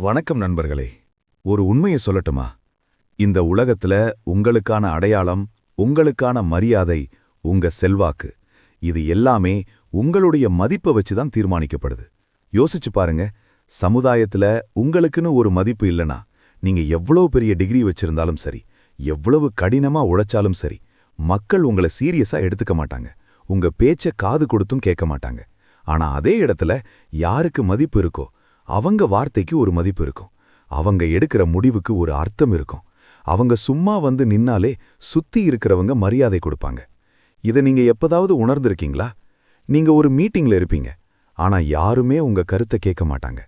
வணக்கம் நண்பர்களே. ஒரு உண்மையை சொல்லட்டுமா? இந்த உலகத்துல உங்களுக்கான அடையாளம் உங்களுக்கான மரியாதை உங்க செல்வாக்கு இது எல்லாமே உங்களுடைய மதிப்பை வச்சு தான் தீர்மானிக்கப்படுது. யோசிச்சு பாருங்க சமுதாயத்துல உங்களுக்குன்னு ஒரு மதிப்பு இல்லனா நீங்க எவ்வளவு பெரிய டிகிரி வச்சிருந்தாலும் சரி எவ்வளவு கடினமா உழைச்சாலும் சரி மக்கள் உங்களை சீரியஸா எடுத்துக்க மாட்டாங்க. உங்க பேச்ச காது கொடுத்தும் கேட்க மாட்டாங்க. ஆனா அதே இடத்துல யாருக்கு மதிப்பு இருக்கோ அவங்க வார்த்தைக்கு ஒரு மதிப்பு இருக்கும். அவங்க எடுக்கிற முடிவுக்கு ஒரு அர்த்தம் இருக்கும். அவங்க சும்மா வந்து நின்னாலே சுத்தி இருக்கிறவங்க மரியாதை கொடுப்பாங்க. இதை நீங்க எப்பதாவது உணர்ந்திருக்கீங்களா? நீங்க ஒரு மீட்டிங்ல இருப்பீங்க. ஆனா யாருமே உங்க கருத்தை கேட்க மாட்டாங்க.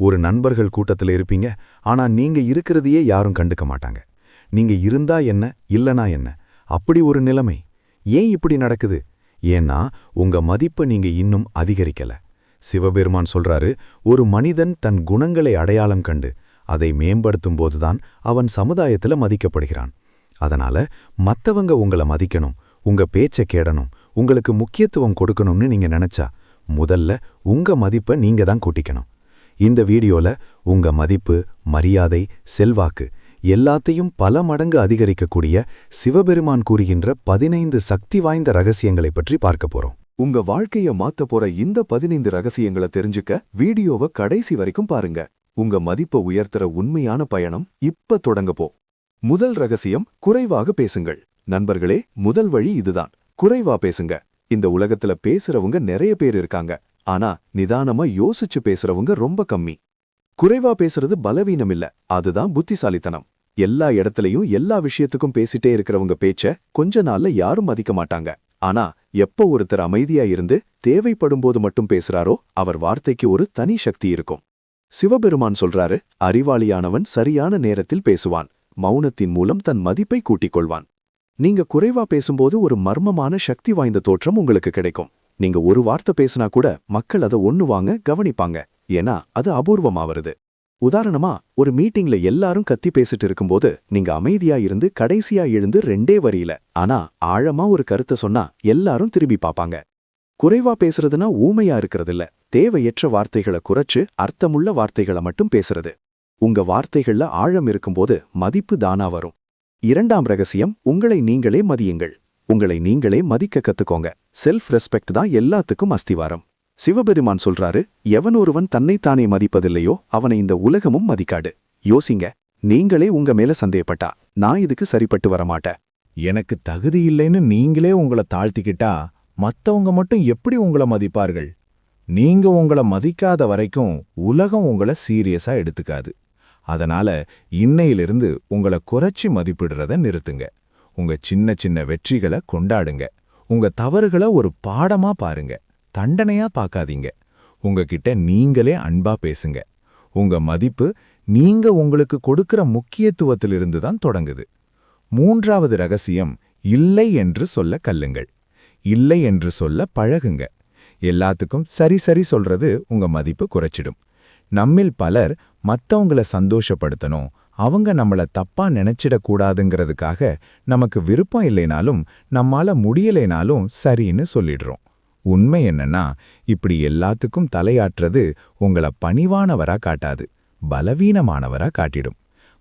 ஒரு நண்பர்கள் கூட்டத்துல இருப்பீங்க. ஆனா நீங்க இருக்கிறதையே யாரும் கண்டுக்க மாட்டாங்க. நீங்க இருந்தா என்ன இல்லனா என்ன? அப்படி ஒரு நிலைமை. ஏன் இப்படி நடக்குது? ஏன்னா உங்க மதிப்பை நீங்க இன்னும் அதிகரிக்கல. சிவபெருமான் சொல்றாரு ஒரு மனிதன் தன் குணங்களை அடையாளம் கண்டு அதை மேம்படுத்தும் போதுதான் அவன் சமுதாயத்துல மதிக்கப்படுகிறான். அதனால மத்தவங்க உங்கள மதிக்கணும் உங்க பேச்சை கேடணும் உங்களுக்கு முக்கியத்துவம் கொடுக்கணும்னு நீங்க நினைச்சா முதல்ல உங்க மதிப்பை நீங்க தான் கூட்டிக்கணும். இந்த வீடியோல உங்க மதிப்பு மரியாதை செல்வாக்கு எல்லாத்தையும் பல மடங்கு அதிகரிக்கக்கூடிய சிவபெருமான் கூறுகின்ற பதினைந்து சக்தி வாய்ந்த ரகசியங்களை பற்றி பார்க்க போறோம். உங்க வாழ்க்கைய மாத்த போற இந்த பதினைந்து ரகசியங்களை தெரிஞ்சுக்க வீடியோவை கடைசி வரைக்கும் பாருங்க. உங்க மதிப்பை உயர்த்துற உண்மையான பயணம் இப்ப தொடங்கப்போ முதல் ரகசியம் குறைவாக பேசுங்கள். நண்பர்களே முதல் வழி இதுதான். குறைவா பேசுங்க. இந்த உலகத்துல பேசுறவங்க நிறைய பேர் இருக்காங்க. ஆனா நிதானமா யோசிச்சு பேசுறவங்க ரொம்ப கம்மி. குறைவா பேசுறது பலவீனம் இல்ல. அதுதான் புத்திசாலித்தனம். எல்லா இடத்துலயும் எல்லா விஷயத்துக்கும் பேசிட்டே இருக்கிறவங்க பேச்ச கொஞ்ச நாள்ல யாரும் மதிக்க மாட்டாங்க. ஆனா எப்போ ஒருத்தர் அமைதியா இருந்து தேவைப்படும்போது மட்டும் பேசுறாரோ அவர் வார்த்தைக்கு ஒரு தனி சக்தி இருக்கும். சிவபெருமான் சொல்றாரு அறிவாளியானவன் சரியான நேரத்தில் பேசுவான் மௌனத்தின் மூலம் தன் மதிப்பை கூட்டிக் கொள்வான். நீங்க குறைவா பேசும்போது ஒரு மர்மமான சக்தி வாய்ந்த தோற்றம் உங்களுக்கு கிடைக்கும். நீங்க ஒரு வார்த்தை பேசினா கூட மக்கள் அதை ஒண்ணுவாங்க கவனிப்பாங்க. ஏன்னா அது அபூர்வமா வருது உதாரணமா ஒரு மீட்டிங்ல எல்லாரும் கத்தி பேசிட்டு இருக்கும்போது நீங்க அமைதியா இருந்து கடைசியா எழுந்து ரெண்டே வரியில. ஆனா ஆழமா ஒரு கருத்தை சொன்னா எல்லாரும் திரும்பி பாப்பாங்க. குறைவா பேசுறதுனா ஊமையா இருக்கிறதில்ல. தேவையற்ற வார்த்தைகளை குறைச்சு அர்த்தமுள்ள வார்த்தைகளை மட்டும் பேசுறது. உங்க வார்த்தைகள்ல ஆழம் இருக்கும்போது மதிப்பு தானா வரும். இரண்டாம் ரகசியம் உங்களை நீங்களே மதியுங்கள். உங்களை நீங்களே மதிக்க கத்துக்கோங்க. செல்ஃப் ரெஸ்பெக்ட் தான் எல்லாத்துக்கும் அஸ்திவாரம். சிவபெருமான் சொல்றாரு எவன் ஒருவன் தன்னைத்தானே மதிப்பதில்லையோ அவனை இந்த உலகமும் மதிக்காடு யோசிங்க நீங்களே உங்க மேல சந்தேகப்பட்டா நான் இதுக்கு சரிப்பட்டு வரமாட்டேன். எனக்கு தகுதி இல்லைன்னு நீங்களே உங்களை தாழ்த்திக்கிட்டா மத்தவங்க மட்டும் எப்படி உங்களை மதிப்பார்கள்? நீங்க உங்களை மதிக்காத வரைக்கும் உலகம் உங்களை சீரியஸா எடுத்துக்காது. அதனால இன்னையிலிருந்து உங்களை குறைச்சி மதிப்பிடுறத நிறுத்துங்க. உங்க சின்ன சின்ன வெற்றிகளை கொண்டாடுங்க. உங்க தவறுகளை ஒரு பாடமா பாருங்க. தண்டனையா பார்க்காதீங்க. உங்ககிட்ட நீங்களே அன்பா பேசுங்க. உங்க மதிப்பு நீங்க உங்களுக்கு கொடுக்கிற முக்கியத்துவத்திலிருந்து தான் தொடங்குது. மூன்றாவது ரகசியம் இல்லை என்று சொல்ல கல்லுங்கள். இல்லை என்று சொல்ல பழகுங்க. எல்லாத்துக்கும் சரி சரி சொல்றது உங்க மதிப்பு குறைச்சிடும். நம்மில் பலர் மத்தவங்கள சந்தோஷப்படுத்தணும் அவங்க நம்மள தப்பா நினைச்சிடக்கூடாதுங்கிறதுக்காக நமக்கு விருப்பம் இல்லைனாலும் நம்மால முடியலைனாலும் சரின்னு சொல்லிடுறோம். உண்மை என்னன்னா இப்படி எல்லாத்துக்கும் தலையாற்றுறது உங்கள பணிவானவரா காட்டாது பலவீனமானவரா காட்டிடும்.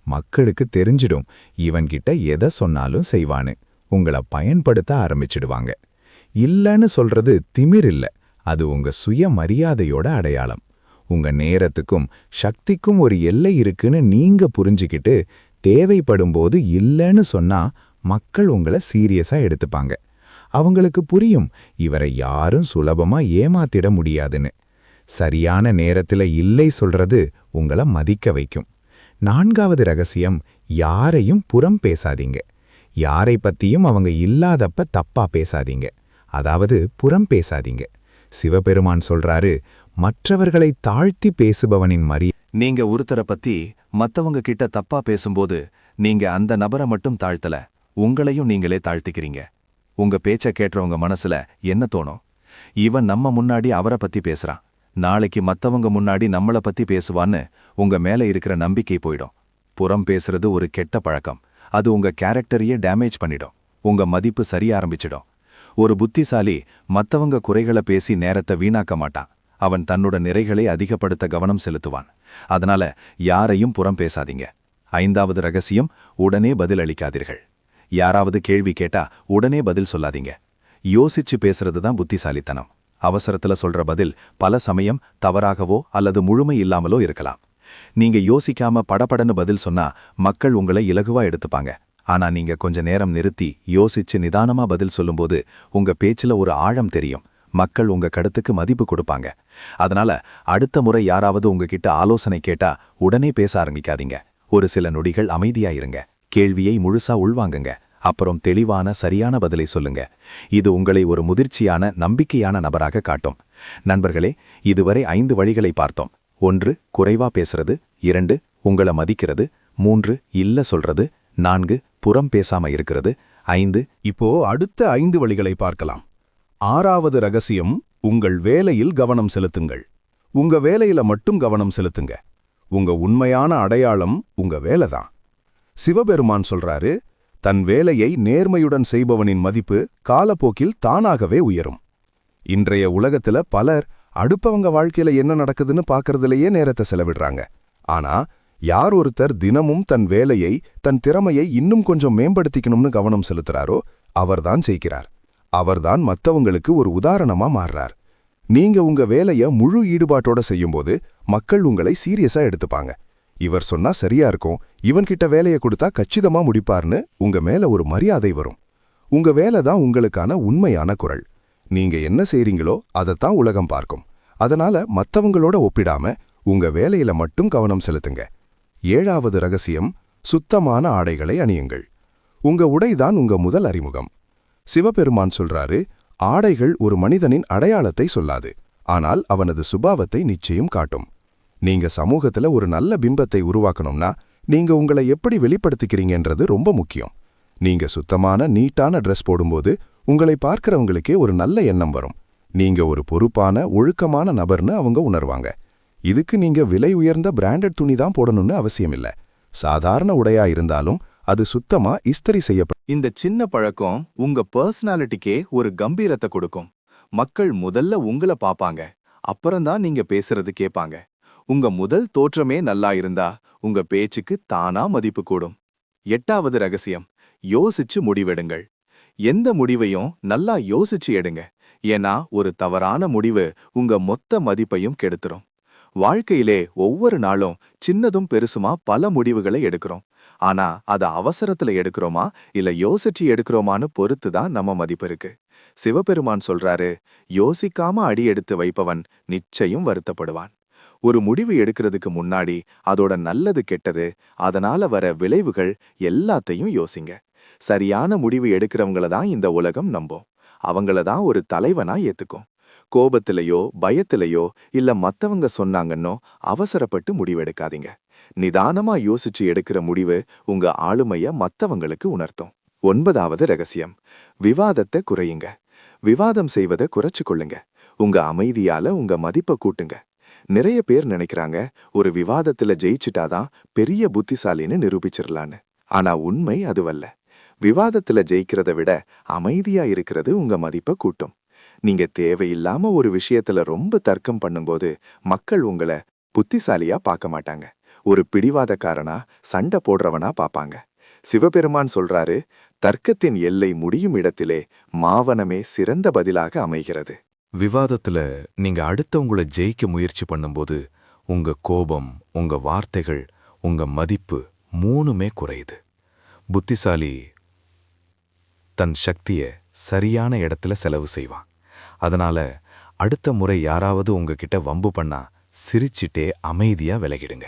மக்களுக்கு தெரிஞ்சிடும் இவன்கிட்ட எதை சொன்னாலும் செய்வான்னு. உங்கள பயன்படுத்த ஆரம்பிச்சிடுவாங்க. இல்லைன்னு சொல்றது திமிர் இல்ல அது உங்க சுய மரியாதையோட அடையாளம். உங்க நேரத்துக்கும் சக்திக்கும் ஒரு எல்லை இருக்குன்னு நீங்க புரிஞ்சுக்கிட்டு தேவைப்படும்போது இல்லன்னு சொன்னா மக்கள் உங்களை சீரியஸா எடுத்துப்பாங்க. அவங்களுக்கு புரியும். இவரை யாரும் சுலபமா ஏமாத்திட முடியாதுன்னு. சரியான நேரத்துல இல்லை சொல்றது உங்கள மதிக்க வைக்கும். நான்காவது ரகசியம் யாரையும் புறம் பேசாதீங்க. யாரை பத்தியும் அவங்க இல்லாதப்ப தப்பா பேசாதீங்க. அதாவது புறம் பேசாதீங்க. சிவபெருமான் சொல்றாரு மற்றவர்களை தாழ்த்தி பேசுபவனின் மரி நீங்க ஒருத்தரை பத்தி மத்தவங்க கிட்ட தப்பா பேசும்போது நீங்க அந்த நபரை மட்டும் தாழ்த்தல. உங்களையும் நீங்களே தாழ்த்திக்கிறீங்க. உங்க பேச்ச கேட்டவங்க மனசுல என்ன தோணும்? இவன் நம்ம முன்னாடி அவரை பத்தி பேசுறான். நாளைக்கு மத்தவங்க முன்னாடி நம்மள பத்தி பேசுவான்னு உங்க மேல இருக்கிற நம்பிக்கை போயிடும். புறம் பேசுறது ஒரு கெட்ட பழக்கம். அது உங்க கேரக்டரையே டேமேஜ் பண்ணிடும். உங்க மதிப்பு சரிய ஆரம்பிச்சிடும். ஒரு புத்திசாலி மத்தவங்க குறைகளை பேசி நேரத்தை வீணாக்க மாட்டான். அவன் தன்னோட நிறைகளை அதிகப்படுத்த கவனம் செலுத்துவான். அதனால யாரையும் புறம் பேசாதீங்க. ஐந்தாவது ரகசியம் உடனே பதில் அளிக்காதீர்கள் யாராவது கேள்வி கேட்டா உடனே பதில் சொல்லாதீங்க. யோசிச்சு பேசுறது தான் புத்திசாலித்தனம். அவசரத்துல சொல்ற பதில் பல சமயம் தவறாகவோ அல்லது முழுமை இல்லாமலோ இருக்கலாம். நீங்க யோசிக்காம படபடன்னு பதில் சொன்னா மக்கள் உங்களை இலகுவா எடுத்துப்பாங்க. ஆனா நீங்க கொஞ்ச நேரம் நிறுத்தி யோசிச்சு நிதானமா பதில் சொல்லும்போது உங்க பேச்சுல ஒரு ஆழம் தெரியும். மக்கள் உங்க கருத்துக்கு மதிப்பு கொடுப்பாங்க. அதனால அடுத்த முறை யாராவது உங்ககிட்ட ஆலோசனை கேட்டா உடனே பேச ஆரம்பிக்காதீங்க. ஒரு சில நொடிகள் அமைதியாயிருங்க கேள்வியை முழுசா உள்வாங்குங்க. அப்புறம் தெளிவான சரியான பதிலை சொல்லுங்க. இது உங்களை ஒரு முதிர்ச்சியான நம்பிக்கையான நபராக காட்டும். நண்பர்களே இதுவரை ஐந்து வழிகளை பார்த்தோம். ஒன்று குறைவா பேசுறது. இரண்டு உங்களை மதிக்கிறது. மூன்று இல்ல சொல்றது. நான்கு புறம் பேசாம இருக்கிறது. ஐந்து இப்போ அடுத்த ஐந்து வழிகளை பார்க்கலாம். ஆறாவது ரகசியம் உங்கள் வேலையில் கவனம் செலுத்துங்கள். உங்க வேலையில மட்டும் கவனம் செலுத்துங்க. உங்க உண்மையான அடையாளம் உங்க வேலைதான். சிவபெருமான் சொல்றாரு தன் வேலையை நேர்மையுடன் செய்பவனின் மதிப்பு காலப்போக்கில் தானாகவே உயரும். இன்றைய உலகத்துல பலர் அடுப்பவங்க வாழ்க்கையில என்ன நடக்குதுன்னு பார்க்கறதுலயே நேரத்தை செலவிடுறாங்க. ஆனா யார் ஒருத்தர் தினமும் தன் வேலையை தன் திறமையை இன்னும் கொஞ்சம் மேம்படுத்திக்கணும்னு கவனம் செலுத்துறாரோ அவர்தான் செய்கிறார் அவர்தான் மத்தவங்களுக்கு ஒரு உதாரணமா மாறுறார். நீங்க உங்க வேலைய முழு ஈடுபாட்டோட செய்யும்போது மக்கள் உங்களை சீரியஸா எடுத்துப்பாங்க. இவர் சொன்னா சரியா இருக்கும். இவன்கிட்ட வேலையை கொடுத்தா கச்சிதமா முடிப்பார்னு உங்க மேல ஒரு மரியாதை வரும். உங்க வேலை தான் உங்களுக்கான உண்மையான குரல். நீங்க என்ன செய்றீங்களோ அதைத்தான் உலகம் பார்க்கும். அதனால மத்தவங்களோட ஒப்பிடாம உங்க வேலையில மட்டும் கவனம் செலுத்துங்க. ஏழாவது ரகசியம் சுத்தமான ஆடைகளை அணியுங்கள். உங்க உடைதான் உங்க முதல் அறிமுகம். சிவபெருமான் சொல்றாரு ஆடைகள் ஒரு மனிதனின் அடையாளத்தை சொல்லாது. ஆனால் அவனது சுபாவத்தை நிச்சயம் காட்டும். நீங்க சமூகத்துல ஒரு நல்ல பிம்பத்தை உருவாக்கணும்னா நீங்க உங்களை எப்படி வெளிப்படுத்திக்கிறீங்கன்றது ரொம்ப முக்கியம். நீங்க சுத்தமான நீட்டான ட்ரெஸ் போடும்போது உங்களை பார்க்கறவங்களுக்கே ஒரு நல்ல எண்ணம் வரும். நீங்க ஒரு பொறுப்பான ஒழுக்கமான நபர்னு அவங்க உணர்வாங்க. இதுக்கு நீங்க விலை உயர்ந்த பிராண்டட் துணி தான் போடணும்னு அவசியம் இல்ல. சாதாரண உடையா இருந்தாலும் அது சுத்தமா இஸ்திரி செய்யப்படும் இந்த சின்ன பழக்கம் உங்க பர்சனாலிட்டிக்கே ஒரு கம்பீரத்தை கொடுக்கும். மக்கள் முதல்ல உங்கள பாப்பாங்க அப்புறம்தான் நீங்க பேசுறது கேட்பாங்க. உங்க முதல் தோற்றமே நல்லா இருந்தா உங்க பேச்சுக்கு தானா மதிப்பு கூடும். எட்டாவது ரகசியம் யோசிச்சு முடிவெடுங்கள். எந்த முடிவையும் நல்லா யோசிச்சு எடுங்க. ஏன்னா ஒரு தவறான முடிவு உங்க மொத்த மதிப்பையும் கெடுத்துரும். வாழ்க்கையிலே ஒவ்வொரு நாளும் சின்னதும் பெருசுமா பல முடிவுகளை எடுக்கிறோம். ஆனா அத அவசரத்துல எடுக்கிறோமா இல்ல யோசிச்சு எடுக்கிறோமான்னு பொறுத்து தான் நம்ம மதிப்பு இருக்கு. சிவபெருமான் சொல்றாரு யோசிக்காம அடி எடுத்து வைப்பவன் நிச்சயம் வருத்தப்படுவான். ஒரு முடிவு எடுக்கிறதுக்கு முன்னாடி அதோட நல்லது கெட்டது அதனால வர விளைவுகள் எல்லாத்தையும் யோசிங்க. சரியான முடிவு எடுக்கிறவங்கள தான் இந்த உலகம் நம்பும். அவங்கள தான் ஒரு தலைவனா ஏத்துக்கும். கோபத்திலையோ பயத்திலையோ இல்ல மத்தவங்க சொன்னாங்கன்னோ அவசரப்பட்டு முடிவெடுக்காதீங்க நிதானமா யோசிச்சு எடுக்கிற முடிவு உங்க ஆளுமைய மத்தவங்களுக்கு உணர்த்தும். ஒன்பதாவது ரகசியம் விவாதத்தை குறையுங்க. விவாதம் செய்வதை குறைச்சு கொள்ளுங்க உங்க அமைதியால உங்க மதிப்பை கூட்டுங்க. நிறைய பேர் நினைக்கிறாங்க ஒரு விவாதத்துல ஜெயிச்சுட்டாதான் பெரிய புத்திசாலின்னு நிரூபிச்சிடலான்னு ஆனா உண்மை அதுவல்ல. விவாதத்துல ஜெயிக்கிறத விட அமைதியா இருக்கிறது உங்க மதிப்பை கூட்டும். நீங்க தேவையில்லாம ஒரு விஷயத்துல ரொம்ப தர்க்கம் பண்ணும்போது மக்கள் உங்கள புத்திசாலியா பார்க்க மாட்டாங்க. ஒரு பிடிவாதக்காரனா சண்டை போடுறவனா பாப்பாங்க. சிவபெருமான் சொல்றாரு தர்க்கத்தின் எல்லை முடியும் இடத்திலே மாவனமே சிறந்த பதிலாக அமைகிறது. விவாதத்துல நீங்க அடுத்தவங்கள ஜெயிக்க முயற்சி பண்ணும்போது உங்க கோபம் உங்க வார்த்தைகள் உங்க மதிப்பு மூணுமே குறையுது. புத்திசாலி தன் சக்திய சரியான இடத்துல செலவு செய்வான். அதனால அடுத்த முறை யாராவது உங்ககிட்ட வம்பு பண்ணா சிரிச்சிட்டே அமைதியா விலகிடுங்க.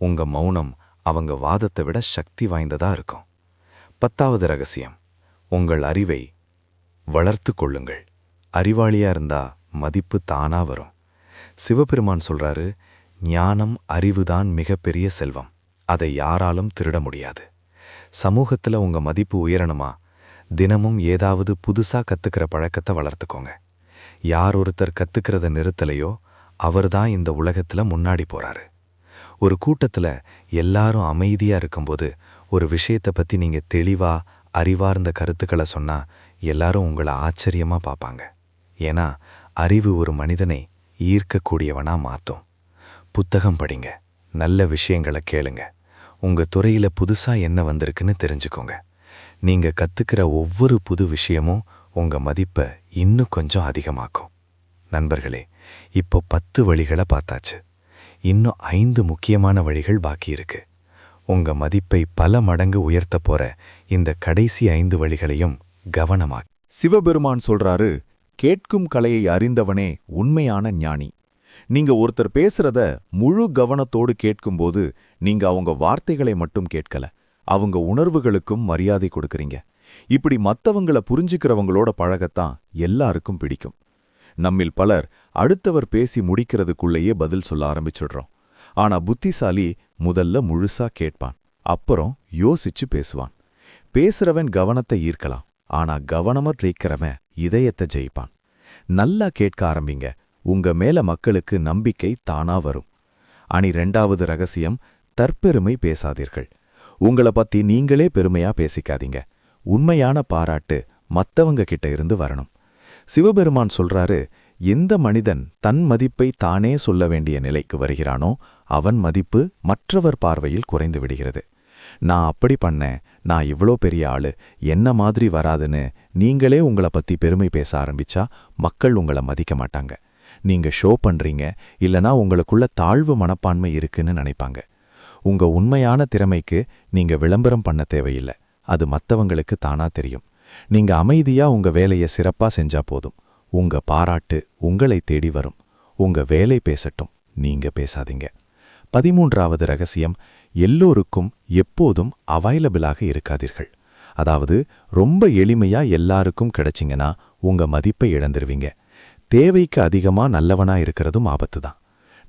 உங்க மௌனம் அவங்க வாதத்தை விட சக்தி வாய்ந்ததா இருக்கும். பத்தாவது ரகசியம் உங்கள் அறிவை வளர்த்து கொள்ளுங்கள். அறிவாளியா இருந்தா மதிப்பு தானா வரும். சிவபெருமான் சொல்றாரு ஞானம் அறிவுதான் மிகப்பெரிய செல்வம். அதை யாராலும் திருட முடியாது. சமூகத்துல உங்க மதிப்பு உயரணுமா? தினமும் ஏதாவது புதுசா கத்துக்கிற பழக்கத்தை வளர்த்துக்கோங்க. யார் ஒருத்தர் கத்துக்கிறத நிறுத்தலையோ அவர்தான் இந்த உலகத்துல முன்னாடி போறாரு. ஒரு கூட்டத்துல எல்லாரும் அமைதியா இருக்கும்போது ஒரு விஷயத்தை பத்தி நீங்க தெளிவா அறிவார்ந்த கருத்துக்களை சொன்னா எல்லாரும் உங்களை ஆச்சரியமா பார்ப்பாங்க ஏன்னா அறிவு ஒரு மனிதனை ஈர்க்கக்கூடியவனா மாத்தும். புத்தகம் படிங்க. நல்ல விஷயங்களை கேளுங்க. உங்க துறையில புதுசா என்ன வந்திருக்குன்னு தெரிஞ்சுக்கோங்க. நீங்க கத்துக்கிற ஒவ்வொரு புது விஷயமும் உங்க மதிப்பை இன்னும் கொஞ்சம் அதிகமாக்கும். நண்பர்களே இப்போ பத்து வழிகளை பார்த்தாச்சு. இன்னும் ஐந்து முக்கியமான வழிகள் பாக்கி இருக்கு. உங்க மதிப்பை பல மடங்கு உயர்த்த போற இந்த கடைசி ஐந்து வழிகளையும் கவனமா சிவபெருமான் சொல்றாரு கேட்கும் கலையை அறிந்தவனே உண்மையான ஞானி. நீங்க ஒருத்தர் பேசுறத முழு கவனத்தோடு கேட்கும்போது நீங்க அவங்க வார்த்தைகளை மட்டும் கேட்கல அவங்க உணர்வுகளுக்கும் மரியாதை கொடுக்கறீங்க. இப்படி மத்தவங்கள புரிஞ்சுக்கிறவங்களோட பழகத்தான் எல்லாருக்கும் பிடிக்கும். நம்மில் பலர் அடுத்தவர் பேசி முடிக்கிறதுக்குள்ளேயே பதில் சொல்ல ஆரம்பிச்சுடுறோம். ஆனா புத்திசாலி முதல்ல முழுசா கேட்பான் அப்புறம் யோசிச்சு பேசுவான். பேசுறவன் கவனத்தை ஈர்க்கலாம் ஆனா கவனமற் இருக்கிறவன் இதயத்தை ஜெயிப்பான். நல்லா கேட்க ஆரம்பிங்க. உங்க மேல மக்களுக்கு நம்பிக்கை தானா வரும். அணி ரெண்டாவது ரகசியம் தற்பெருமை பேசாதீர்கள். உங்களை பத்தி நீங்களே பெருமையா பேசிக்காதீங்க. உண்மையான பாராட்டு மத்தவங்க கிட்ட இருந்து வரணும். சிவபெருமான் சொல்றாரு எந்த மனிதன் தன் மதிப்பை தானே சொல்ல வேண்டிய நிலைக்கு வருகிறானோ அவன் மதிப்பு மற்றவர் பார்வையில் குறைந்து விடுகிறது. நான் அப்படி பண்ணேன் நான் இவ்ளோ பெரிய ஆளு என்ன மாதிரி வராதுன்னு நீங்களே உங்கள பத்தி பெருமை பேச ஆரம்பிச்சா மக்கள் உங்கள மதிக்க மாட்டாங்க. நீங்க ஷோ பண்றீங்க இல்லனா உங்களுக்குள்ள தாழ்வு மனப்பான்மை இருக்குன்னு நினைப்பாங்க. உங்க உண்மையான திறமைக்கு நீங்க விளம்பரம் பண்ண தேவையில்லை அது மத்தவங்களுக்கு தானா தெரியும். நீங்க அமைதியா உங்க வேலையை சிறப்பா செஞ்சா போதும். உங்க பாராட்டு உங்களை தேடி வரும். உங்க வேலை பேசட்டும் நீங்க பேசாதீங்க. பதிமூன்றாவது ரகசியம் எல்லோருக்கும் எப்போதும் அவைலபிளாக இருக்காதீர்கள். அதாவது ரொம்ப எளிமையா எல்லாருக்கும் கிடைச்சிங்கன்னா உங்க மதிப்பை இழந்துருவீங்க. தேவைக்கு அதிகமா நல்லவனா இருக்கிறதும் ஆபத்து தான்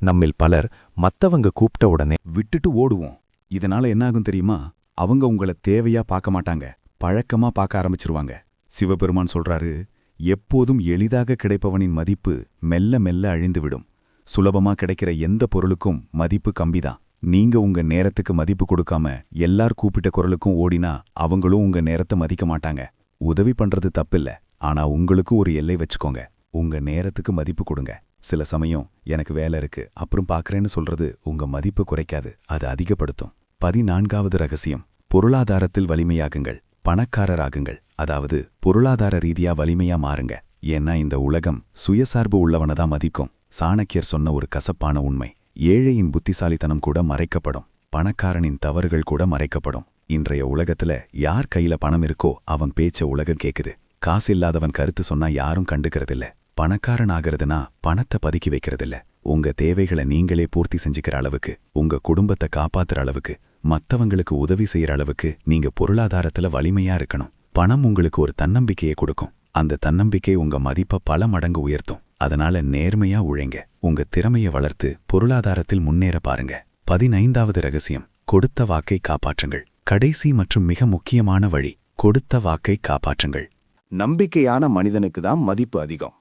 நம்மில் பலர் மத்தவங்க கூப்பிட்ட உடனே விட்டுட்டு ஓடுவோம். இதனால என்னாகும் தெரியுமா? அவங்க உங்கள தேவையா பார்க்க மாட்டாங்க. பழக்கமா பார்க்க ஆரம்பிச்சிருவாங்க. சிவபெருமான் சொல்றாரு எப்போதும் எளிதாக கிடைப்பவனின் மதிப்பு மெல்ல மெல்ல அழிந்துவிடும். சுலபமா கிடைக்கிற எந்த பொருளுக்கும் மதிப்பு கம்பிதான். நீங்க உங்க நேரத்துக்கு மதிப்பு கொடுக்காம எல்லார் கூப்பிட்ட குரலுக்கும் ஓடினா அவங்களும் உங்க நேரத்தை மதிக்க மாட்டாங்க. உதவி பண்றது தப்பில்ல. ஆனா உங்களுக்கு ஒரு எல்லை வச்சுக்கோங்க. உங்க நேரத்துக்கு மதிப்பு கொடுங்க. சில சமயம் எனக்கு வேலை இருக்கு அப்புறம் பார்க்கறேன்னு சொல்றது உங்க மதிப்பு குறைக்காது. அது அதிகப்படுத்தும். பதினான்காவது ரகசியம். பொருளாதாரத்தில் வலிமையாகுங்கள். பணக்காரராகுங்கள். அதாவது பொருளாதார ரீதியா வலிமையா மாறுங்க. ஏன்னா இந்த உலகம் சுயசார்பு உள்ளவனதான் மதிக்கும். சாணக்கியர் சொன்ன ஒரு கசப்பான உண்மை. ஏழையின் புத்திசாலித்தனம் கூட மறைக்கப்படும். பணக்காரனின் தவறுகள் கூட மறைக்கப்படும். இன்றைய உலகத்துல யார் கையில பணம் இருக்கோ அவன் பேச்ச உலகம் கேக்குது. காசு இல்லாதவன் கருத்து சொன்னா யாரும் கண்டுக்கிறதில்ல. பணக்காரன் ஆகிறதுனா பணத்தை பதுக்கி வைக்கிறதில்ல. உங்க தேவைகளை நீங்களே பூர்த்தி செஞ்சுக்கிற அளவுக்கு உங்க குடும்பத்தை காப்பாத்துற அளவுக்கு மத்தவங்களுக்கு உதவி செய்யற அளவுக்கு நீங்க பொருளாதாரத்துல வலிமையா இருக்கணும். பணம் உங்களுக்கு ஒரு தன்னம்பிக்கையை கொடுக்கும். அந்த தன்னம்பிக்கை உங்க மதிப்பை பல மடங்கு உயர்த்தும். அதனால நேர்மையா உழைங்க. உங்க திறமையை வளர்த்து பொருளாதாரத்தில் முன்னேற பாருங்க. பதினைந்தாவது ரகசியம் கொடுத்த வாக்கை காப்பாற்றுங்கள். கடைசி மற்றும் மிக முக்கியமான வழி கொடுத்த வாக்கை காப்பாற்றுங்கள். நம்பிக்கையான மனிதனுக்கு தான் மதிப்பு அதிகம்.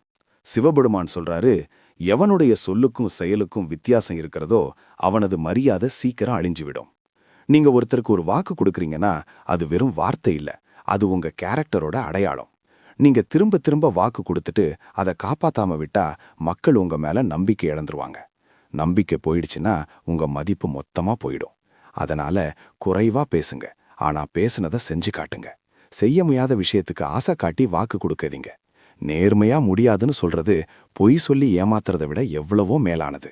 சிவபெருமான் சொல்றாரு எவனுடைய சொல்லுக்கும் செயலுக்கும் வித்தியாசம் இருக்கிறதோ அவனது மரியாதை சீக்கிரம் அழிஞ்சுவிடும். நீங்க ஒருத்தருக்கு ஒரு வாக்கு கொடுக்கறீங்கன்னா அது வெறும் வார்த்தை இல்லை அது உங்க கேரக்டரோட அடையாளம். நீங்க திரும்ப திரும்ப வாக்கு கொடுத்துட்டு அதை காப்பாத்தாம விட்டா மக்கள் உங்க மேல நம்பிக்கை இழந்துருவாங்க. நம்பிக்கை போயிடுச்சுன்னா உங்க மதிப்பு மொத்தமா போயிடும். அதனால குறைவா பேசுங்க. ஆனா பேசுனதை செஞ்சு காட்டுங்க. செய்ய முடியாத விஷயத்துக்கு ஆசை காட்டி வாக்கு கொடுக்காதீங்க. நேர்மையா முடியாதுன்னு சொல்றது பொய் சொல்லி ஏமாத்துறதை விட எவ்வளவோ மேலானது.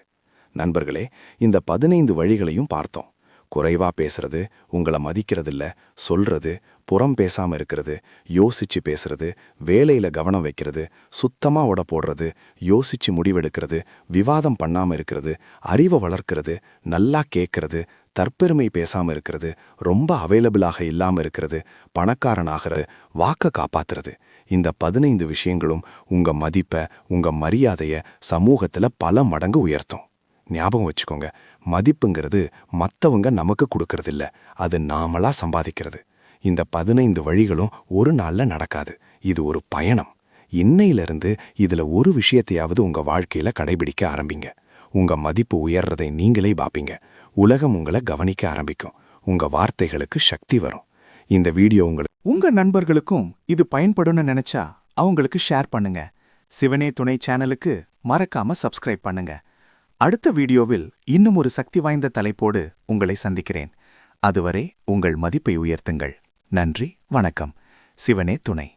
நண்பர்களே இந்த பதினைந்து வழிகளையும் பார்த்தோம். குறைவா பேசுறது உங்களை மதிக்கிறதில்ல சொல்றது புறம் பேசாம இருக்கிறது யோசிச்சு பேசுறது வேலையில கவனம் வைக்கிறது சுத்தமா உட போடுறது யோசிச்சு முடிவெடுக்கிறது விவாதம் பண்ணாம இருக்கிறது அறிவை வளர்க்கிறது நல்லா கேட்கறது தற்பெருமை பேசாம இருக்கிறது ரொம்ப அவைலபிளாக இல்லாம இருக்கிறது பணக்காரனாகிறது வாக்க காப்பாத்துறது. இந்த பதினைந்து விஷயங்களும் உங்க மதிப்பை உங்க மரியாதைய சமூகத்துல பல மடங்கு உயர்த்தும். ஞாபகம் வச்சுக்கோங்க மதிப்புங்கிறது மத்தவங்க நமக்கு கொடுக்கறதில்ல அது நாமளா சம்பாதிக்கிறது. இந்த பதினைந்து வழிகளும் ஒரு நாள்ல நடக்காது. இது ஒரு பயணம். இன்னையிலிருந்து இதுல ஒரு விஷயத்தையாவது உங்க வாழ்க்கையில கடைபிடிக்க ஆரம்பிங்க. உங்க மதிப்பு உயர்றதை நீங்களே பாப்பீங்க. உலகம் உங்களை கவனிக்க ஆரம்பிக்கும். உங்க வார்த்தைகளுக்கு சக்தி வரும். இந்த வீடியோ உங்களுக்கு உங்க நண்பர்களுக்கும் இது பயன்படும்னு நினைச்சா அவங்களுக்கு ஷேர் பண்ணுங்க. சிவனே துணை சேனலுக்கு மறக்காம சப்ஸ்கிரைப் பண்ணுங்க. அடுத்த வீடியோவில் இன்னும் ஒரு சக்தி வாய்ந்த தலைப்போடு உங்களை சந்திக்கிறேன். அதுவரை உங்கள் மதிப்பை உயர்த்துங்கள். நன்றி வணக்கம். சிவனே துணை.